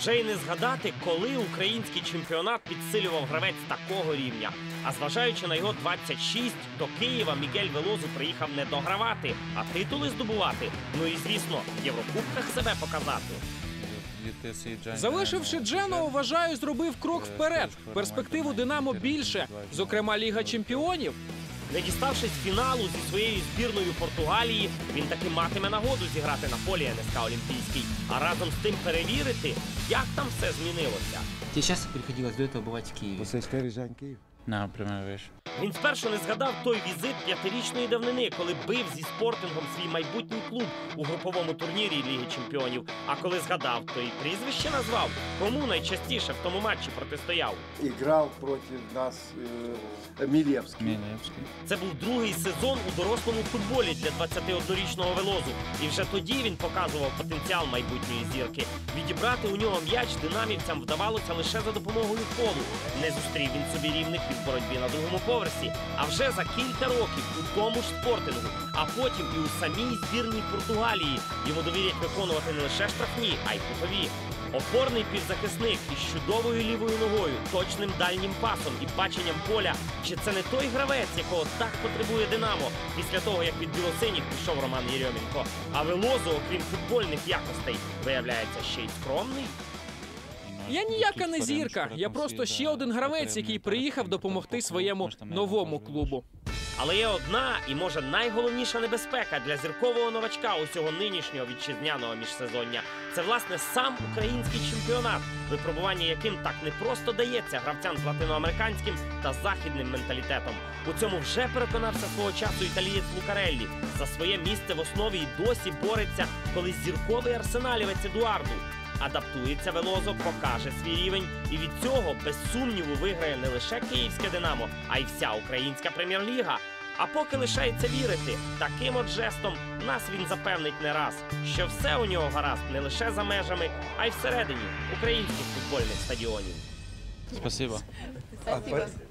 Вже й не згадати, коли український чемпіонат підсилював гравець такого рівня. А зважаючи на його 26, до Києва Мігель Велозу приїхав не догравати, а титули здобувати. Ну і звісно, в Єврокубках себе показати. Залишивши Джену, вважаю, зробив крок вперед. Перспективу Динамо більше, зокрема Ліга Чемпіонів. Не діставшись фіналу зі своєю збірною Португалії, він таки матиме нагоду зіграти на полі НСК Олімпійський, а разом з тим перевірити, як там все змінилося. Тебе часто приходилось до цього бувати в Києві? Você escreve Київ. На, прямо vez. Він спершу не згадав той візит п'ятирічної давнини, коли бив зі спортингом свій майбутній клуб у груповому турнірі Ліги Чемпіонів. А коли згадав, то і прізвище назвав. Кому найчастіше в тому матчі протистояв. Играл против нас Милевский. Милевский. Це був другий сезон у дорослому футболі для 21-річного Велозу. І вже тоді він показував потенціал майбутньої зірки. Відібрати у нього м'яч динамівцям вдавалося лише за допомогою фолу. Не зустрів він собі рівних в боротьбі на другому поверсі. А вже за кілька років у тому ж спортингу, а потім і у самій збірній Португалії йому довірять виконувати не лише штрафні, а й кутові. Опорний півзахисник із чудовою лівою ногою, точним дальнім пасом і баченням поля. Чи це не той гравець, якого так потребує Динамо після того, як від білосиніх пішов Роман Єрьомінко? А Велозу, окрім футбольних якостей, виявляється ще й скромний. Я ніяка не зірка. Я просто ще один гравець, який приїхав допомогти своєму новому клубу. Але є одна і може найголовніша небезпека для зіркового новачка усього нинішнього вітчизняного міжсезоння. Це власне сам український чемпіонат, випробування яким так не просто дається гравцям з латиноамериканським та західним менталітетом. У цьому вже переконався свого часу італієць Лукареллі. За своє місце в основі й досі бореться колись зірковий арсеналівець Едуарду. Адаптується Велозо, покаже свій рівень, і від цього без сумніву виграє не лише київське Динамо, а й вся українська прем'єр-ліга. А поки лишається вірити, таким от жестом нас він запевнить не раз, що все у нього гаразд не лише за межами, а й всередині українських футбольних стадіонів. Спасибо. Спасибо.